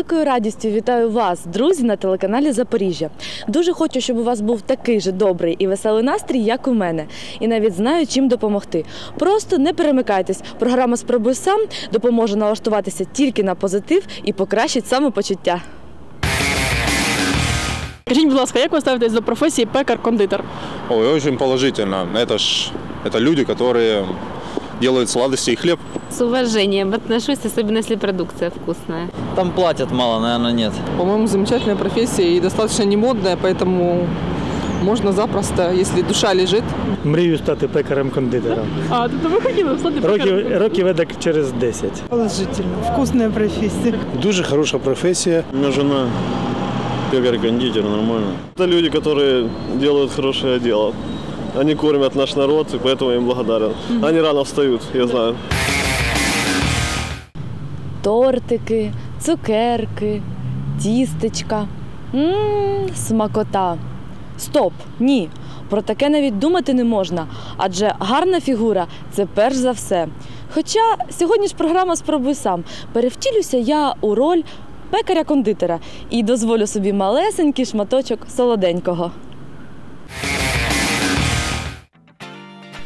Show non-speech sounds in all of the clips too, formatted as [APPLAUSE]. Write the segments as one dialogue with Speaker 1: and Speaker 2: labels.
Speaker 1: З великою радістю вітаю вас, друзі, на телеканалі Запоріжжя. Дуже хочу, щоб у вас був такий же добрий і веселий настрій, як у мене. І навіть знаю, чим допомогти. Просто не перемикайтесь. Програма Спробуй сам допоможе налаштуватися тільки на позитив і покращить самопочуття.
Speaker 2: Скажіть, будь ласка, як ви ставитесь до професії пекар-кондитер?
Speaker 3: Ой, очень положительно. Это ж это люди, которые делают сладости и хлеб.
Speaker 4: С уважением отношусь, особенно если продукция вкусная.
Speaker 5: Там платят мало, наверное, нет.
Speaker 6: По-моему, замечательная профессия и достаточно не модная, поэтому можно запросто, если душа лежит.
Speaker 7: Мрію стати пекарем-кондитером.
Speaker 2: А, тобто ви хотіли стати пекарем?
Speaker 7: Років, років едак через 10.
Speaker 8: Положительно. Вкусная профессия.
Speaker 9: Дуже хороша професія.
Speaker 10: У меня жена пекарь-кондитер, нормально. Это люди, которые делают хорошее дело. Они кормят наш народ, и поэтому я им благодарен. Они рано встают, я знаю.
Speaker 1: Тортики, цукерки, тістечка. Мм, смакота. Стоп! Ні. Про таке навіть думати не можна, адже гарна фігура це перш за все. Хоча сьогодні ж програма Спробуй сам. Перевтілюся я у роль пекаря-кондитера і дозволю собі малесенький шматочок солоденького.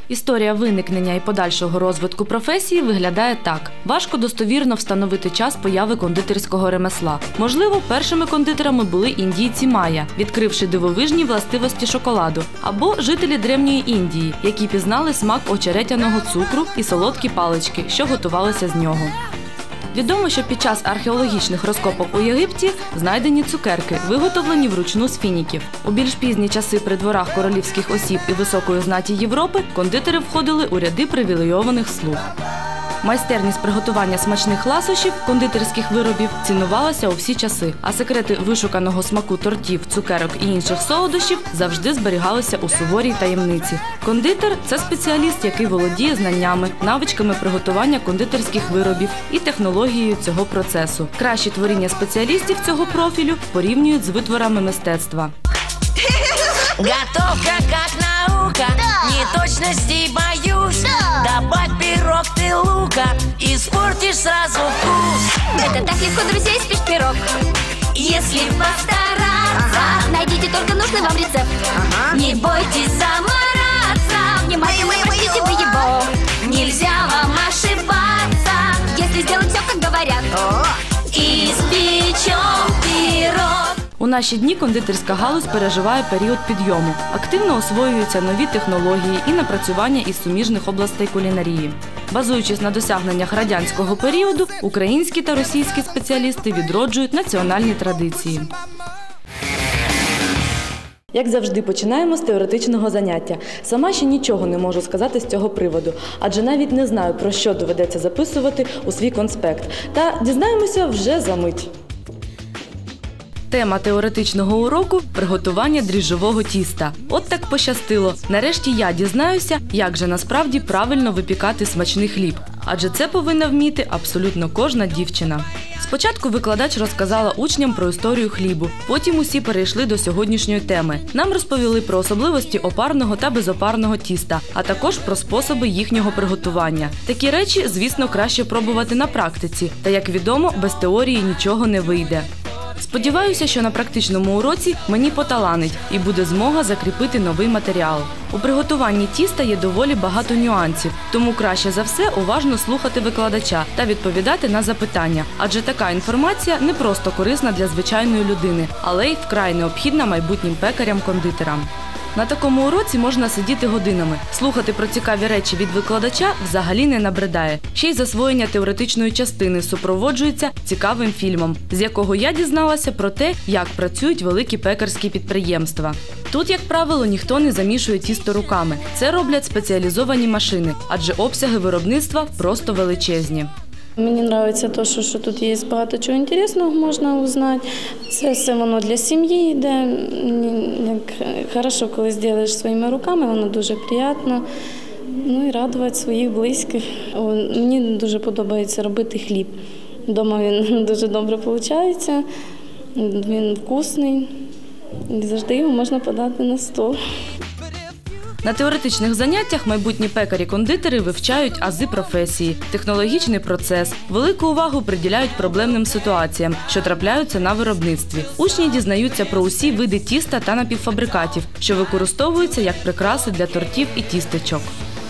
Speaker 1: Історія виникнення і подальшого розвитку професії виглядає так: важко достовірно встановити час появи кондитерського ремесла. Можливо, першими кондитерами були індійці Майя, відкривши дивовижні властивості шоколаду, або жителі древньої Індії, які пізнали смак очеретяного цукру і солодкі палички, що готувалися з нього. Відомо, що під час археологічних розкопок у Єгипті знайдені цукерки, виготовлені вручну з фініків. У більш пізні часи при дворах королівських осіб і високої знаті Європи кондитери входили у ряди привілейованих слуг. Майстерність приготування смачних ласощів, кондитерських виробів цінувалася у всі часи, а секрети вишуканого смаку тортів, цукерок і інших солодощів завжди зберігалися у суворій таємниці. Кондитер це спеціаліст, який володіє знаннями, навичками приготування кондитерських виробів і технологією цього процесу. Кращі творіння спеціалістів цього профілю порівнюють з витворами мистецтва.
Speaker 11: Готовка как наука, неточностей боюсь. Добавь пирог ты лука, испортишь сразу вкус.
Speaker 12: Это так легко, друзья, испечь пирог.
Speaker 11: Если постараться,
Speaker 12: Найдите только нужный вам рецепт.
Speaker 11: не бойтесь замораться.
Speaker 12: Внимательно возьмите вы его.
Speaker 11: Нельзя вам ошибаться.
Speaker 12: Если сделать все, как говорят.
Speaker 11: Испечем пирог.
Speaker 1: У наші дні кондитерська галузь переживає період підйому. Активно освоюються нові технології і напрацювання із суміжних областей кулінарії. Базуючись на досягненнях радянського періоду, українські та російські спеціалісти відроджують національні традиції. Як завжди, починаємо з теоретичного заняття. Сама ще нічого не можу сказати з цього приводу, адже навіть не знаю, про що доведеться записувати у свій конспект. Та дізнаємося вже за мить. Тема теоретичного уроку приготування дріжджового тіста. От так пощастило. Нарешті я дізнаюся, як же насправді правильно випікати смачний хліб. Адже це повинна вміти абсолютно кожна дівчина. Спочатку викладач розказала учням про історію хлібу. Потім усі перейшли до сьогоднішньої теми. Нам розповіли про особливості опарного та безопарного тіста, а також про способи їхнього приготування. Такі речі, звісно, краще пробувати на практиці. Та як відомо, без теорії нічого не вийде. Сподіваюся, що на практичному уроці мені поталанить і буде змога закріпити новий матеріал. У приготуванні тіста є доволі багато нюансів, тому краще за все уважно слухати викладача та відповідати на запитання, адже така інформація не просто корисна для звичайної людини, але й вкрай необхідна майбутнім пекарям-кондитерам. На такому уроці можна сидіти годинами. Слухати про цікаві речі від викладача взагалі не набридає. Ще й засвоєння теоретичної частини супроводжується цікавим фільмом, з якого я дізналася про те, як працюють великі пекарські підприємства. Тут, як правило, ніхто не замішує тісто руками. Це роблять спеціалізовані машини, адже обсяги виробництва просто величезні.
Speaker 13: Мені подобається те, що, що тут є багато чого інтересного, можна узнати. Це все воно для сім'ї йде. Як хорошо, коли зробиш своїми руками, воно дуже приємно. Ну і радувати своїх близьких. Мені дуже подобається робити хліб. Дома він [LAUGHS] дуже добре виходить, він вкусний і завжди його можна подати на стол.
Speaker 1: На теоретичних заняттях майбутні пекарі-кондитери вивчають ази професії, технологічний процес, велику увагу приділяють проблемним ситуаціям, що трапляються на виробництві. Учні дізнаються про усі види тіста та напівфабрикатів, що використовуються як прикраси для тортів і тістечок.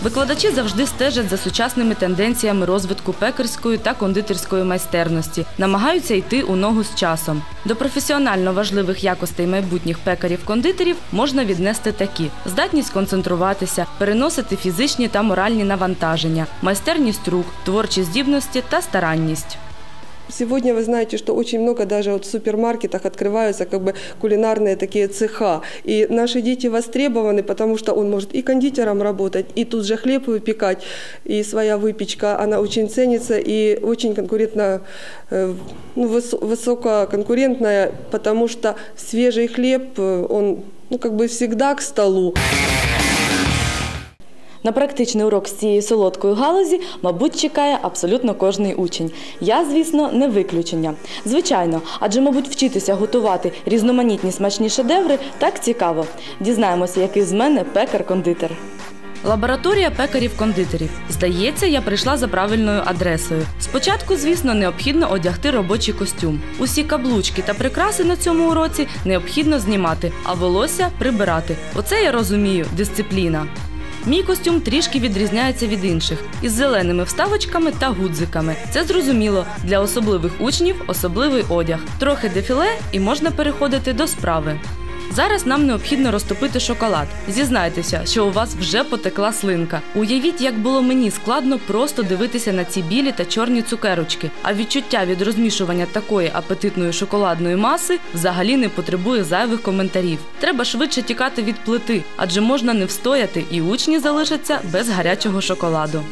Speaker 1: Викладачі завжди стежать за сучасними тенденціями розвитку пекарської та кондитерської майстерності, намагаються йти у ногу з часом. До професіонально важливих якостей майбутніх пекарів-кондитерів можна віднести такі: здатність концентруватися, переносити фізичні та моральні навантаження, майстерність рук, творчі здібності та старанність.
Speaker 14: Сегодня вы знаете, что очень много даже вот в супермаркетах открываются как бы кулинарные такие цеха. И наши дети востребованы, потому что он может и кондитером работать, и тут же хлеб выпекать, и своя выпечка, она очень ценится и очень конкурентно, э, ну, выс- высококонкурентная, потому что свежий хлеб, э, он ну, как бы всегда к столу.
Speaker 1: На практичний урок з цієї солодкої галузі, мабуть, чекає абсолютно кожний учень. Я, звісно, не виключення. Звичайно, адже, мабуть, вчитися готувати різноманітні смачні шедеври так цікаво. Дізнаємося, який з мене пекар-кондитер. Лабораторія пекарів-кондитерів. Здається, я прийшла за правильною адресою. Спочатку, звісно, необхідно одягти робочий костюм. Усі каблучки та прикраси на цьому уроці необхідно знімати, а волосся прибирати. Оце я розумію дисципліна. Мій костюм трішки відрізняється від інших із зеленими вставочками та гудзиками. Це зрозуміло. Для особливих учнів особливий одяг. Трохи дефіле і можна переходити до справи. Зараз нам необхідно розтопити шоколад. Зізнайтеся, що у вас вже потекла слинка. Уявіть, як було мені складно просто дивитися на ці білі та чорні цукерочки. А відчуття від розмішування такої апетитної шоколадної маси взагалі не потребує зайвих коментарів. Треба швидше тікати від плити, адже можна не встояти, і учні залишаться без гарячого шоколаду.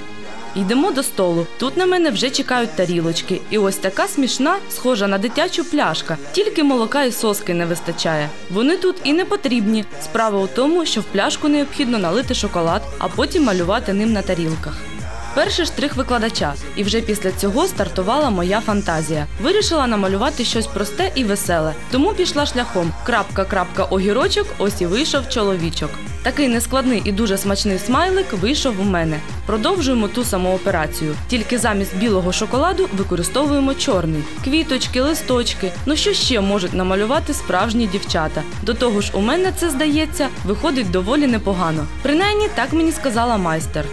Speaker 1: Йдемо до столу. Тут на мене вже чекають тарілочки. І ось така смішна, схожа на дитячу пляшка. Тільки молока і соски не вистачає. Вони тут і не потрібні. Справа у тому, що в пляшку необхідно налити шоколад, а потім малювати ним на тарілках. Перший штрих викладача, і вже після цього стартувала моя фантазія. Вирішила намалювати щось просте і веселе, тому пішла шляхом крапка-крапка огірочок, ось і вийшов чоловічок. Такий нескладний і дуже смачний смайлик вийшов у мене. Продовжуємо ту саму операцію. Тільки замість білого шоколаду використовуємо чорний. Квіточки, листочки. Ну що ще можуть намалювати справжні дівчата? До того ж, у мене це здається виходить доволі непогано. Принаймні, так мені сказала майстер.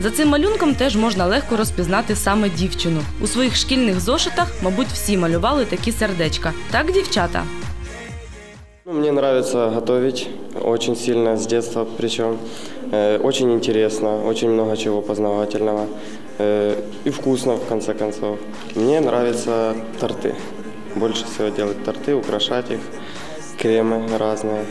Speaker 1: За цим малюнком теж можна легко розпізнати саме дівчину. У своїх шкільних зошитах, мабуть, всі малювали такі сердечка. Так, дівчата?
Speaker 15: Ну, Мне нравится готовить очень сильно, с детства причем. Э, Очень интересно, очень много чего познавательного. Э, И вкусно, в конце концов. Мне нравятся торты. Больше всего делать торты, украшать их, кремы разные.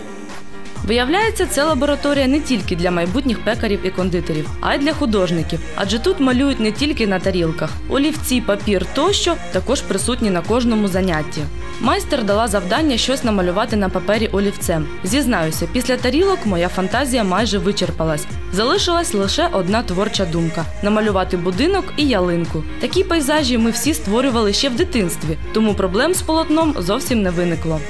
Speaker 1: Виявляється, це лабораторія не тільки для майбутніх пекарів і кондитерів, а й для художників. Адже тут малюють не тільки на тарілках. Олівці, папір тощо також присутні на кожному занятті. Майстер дала завдання щось намалювати на папері олівцем. Зізнаюся, після тарілок моя фантазія майже вичерпалась. Залишилась лише одна творча думка намалювати будинок і ялинку. Такі пейзажі ми всі створювали ще в дитинстві, тому проблем з полотном зовсім не виникло.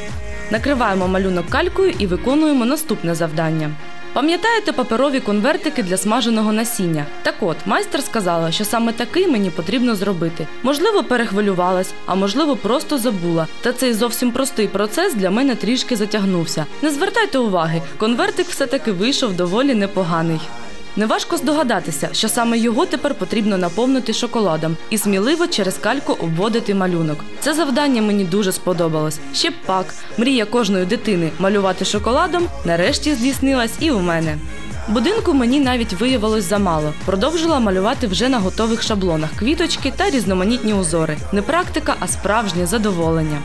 Speaker 1: Накриваємо малюнок калькою і виконуємо наступне завдання. Пам'ятаєте паперові конвертики для смаженого насіння? Так от, майстер сказала, що саме такий мені потрібно зробити. Можливо, перехвилювалась, а можливо, просто забула. Та цей зовсім простий процес для мене трішки затягнувся. Не звертайте уваги, конвертик все-таки вийшов доволі непоганий. Неважко здогадатися, що саме його тепер потрібно наповнити шоколадом і сміливо через кальку обводити малюнок. Це завдання мені дуже сподобалось. Ще б пак, мрія кожної дитини малювати шоколадом нарешті здійснилась і у мене. Будинку мені навіть виявилось замало. Продовжила малювати вже на готових шаблонах квіточки та різноманітні узори. Не практика, а справжнє задоволення.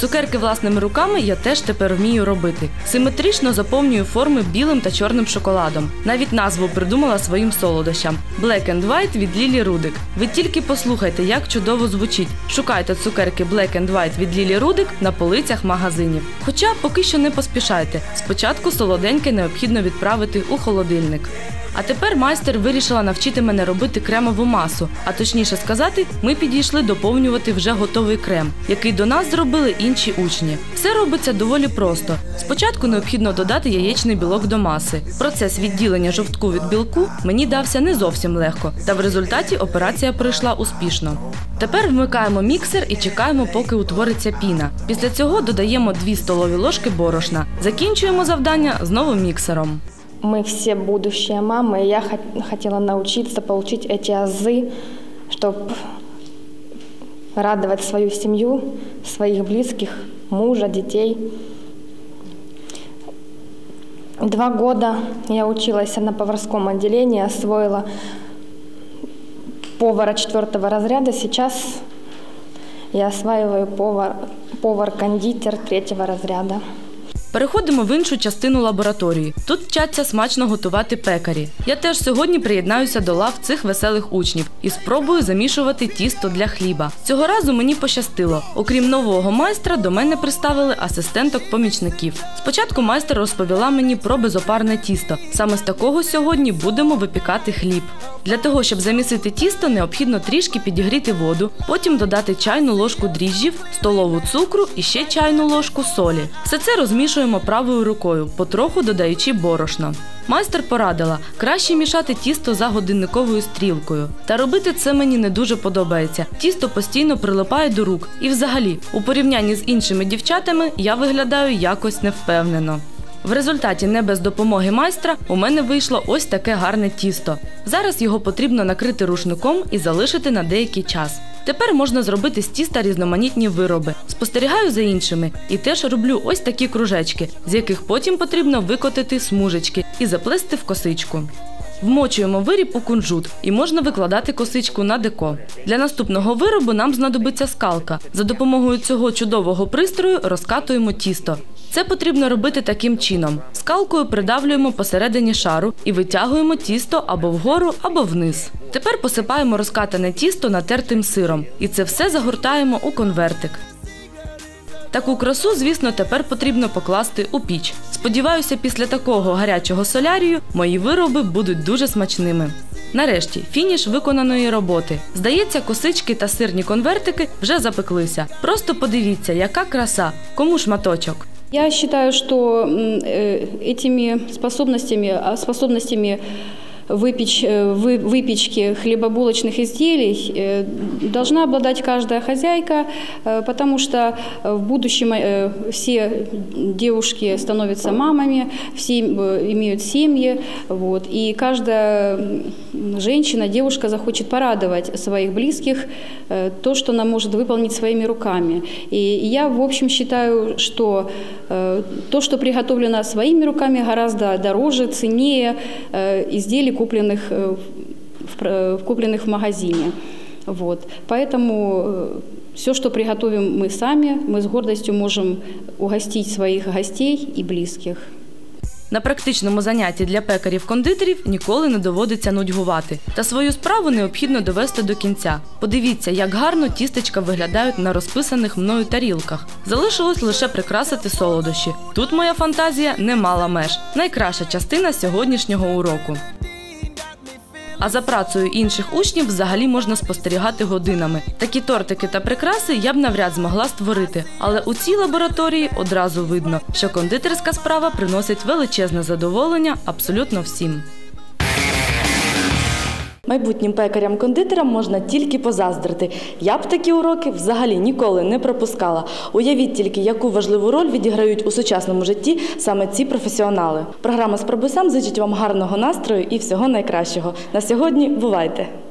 Speaker 1: Цукерки власними руками я теж тепер вмію робити. Симетрично заповнюю форми білим та чорним шоколадом. Навіть назву придумала своїм солодощам Black and White від Лілі Рудик. Ви тільки послухайте, як чудово звучить. Шукайте цукерки Black and White від Лілі Рудик на полицях магазинів. Хоча поки що не поспішайте. Спочатку солоденьке необхідно відправити у холодильник. А тепер майстер вирішила навчити мене робити кремову масу. А точніше сказати, ми підійшли доповнювати вже готовий крем, який до нас зробили інші учні. Все робиться доволі просто. Спочатку необхідно додати яєчний білок до маси. Процес відділення жовтку від білку мені дався не зовсім легко, та в результаті операція пройшла успішно. Тепер вмикаємо міксер і чекаємо, поки утвориться піна. Після цього додаємо 2 столові ложки борошна. Закінчуємо завдання знову міксером.
Speaker 16: Мы все будущие мамы, и я хот- хотела научиться получить эти азы, чтобы радовать свою семью, своих близких, мужа, детей. Два года я училась на поварском отделении, освоила повара четвертого разряда. Сейчас я осваиваю повар, повар-кондитер третьего разряда.
Speaker 1: Переходимо в іншу частину лабораторії. Тут вчаться смачно готувати пекарі. Я теж сьогодні приєднаюся до лав цих веселих учнів і спробую замішувати тісто для хліба. Цього разу мені пощастило. Окрім нового майстра, до мене приставили асистенток-помічників. Спочатку майстер розповіла мені про безопарне тісто. Саме з такого сьогодні будемо випікати хліб. Для того, щоб замісити тісто, необхідно трішки підігріти воду, потім додати чайну ложку дріжджів, столову цукру і ще чайну ложку солі. Все це розмішуємо правою рукою, потроху додаючи борошно. Майстер порадила краще мішати тісто за годинниковою стрілкою. Та робити це мені не дуже подобається. Тісто постійно прилипає до рук. І взагалі, у порівнянні з іншими дівчатами, я виглядаю якось невпевнено. В результаті, не без допомоги майстра, у мене вийшло ось таке гарне тісто. Зараз його потрібно накрити рушником і залишити на деякий час. Тепер можна зробити з тіста різноманітні вироби. Спостерігаю за іншими і теж роблю ось такі кружечки, з яких потім потрібно викотити смужечки і заплести в косичку. Вмочуємо виріб у кунжут і можна викладати косичку на деко. Для наступного виробу нам знадобиться скалка. За допомогою цього чудового пристрою розкатуємо тісто. Це потрібно робити таким чином: скалкою придавлюємо посередині шару і витягуємо тісто або вгору, або вниз. Тепер посипаємо розкатане тісто натертим сиром, і це все загортаємо у конвертик. Таку красу, звісно, тепер потрібно покласти у піч. Сподіваюся, після такого гарячого солярію мої вироби будуть дуже смачними. Нарешті фініш виконаної роботи. Здається, косички та сирні конвертики вже запеклися. Просто подивіться, яка краса, кому шматочок.
Speaker 17: Я считаю, что э, этими способностями, способностями выпеч, э, вы- выпечки хлебобулочных изделий э, должна обладать каждая хозяйка, э, потому что в будущем все девушки становятся мамами, все имеют семьи, вот, и каждая женщина, девушка захочет порадовать своих близких то, что она может выполнить своими руками. И я, в общем, считаю, что то, что приготовлено своими руками, гораздо дороже, ценнее изделий, купленных, э, в, пр- купленных в магазине. Вот. Поэтому все, что приготовим мы сами, мы с гордостью можем угостить своих гостей и близких.
Speaker 1: На практичному занятті для пекарів-кондитерів ніколи не доводиться нудьгувати. Та свою справу необхідно довести до кінця. Подивіться, як гарно тістечка виглядають на розписаних мною тарілках. Залишилось лише прикрасити солодощі. Тут моя фантазія не мала меж. Найкраща частина сьогоднішнього уроку. А за працею інших учнів взагалі можна спостерігати годинами. Такі тортики та прикраси я б навряд змогла створити. Але у цій лабораторії одразу видно, що кондитерська справа приносить величезне задоволення абсолютно всім. Майбутнім пекарям-кондитерам можна тільки позаздрити. Я б такі уроки взагалі ніколи не пропускала. Уявіть тільки, яку важливу роль відіграють у сучасному житті саме ці професіонали. Програма «Спробуй сам» зичить вам гарного настрою і всього найкращого. На сьогодні бувайте!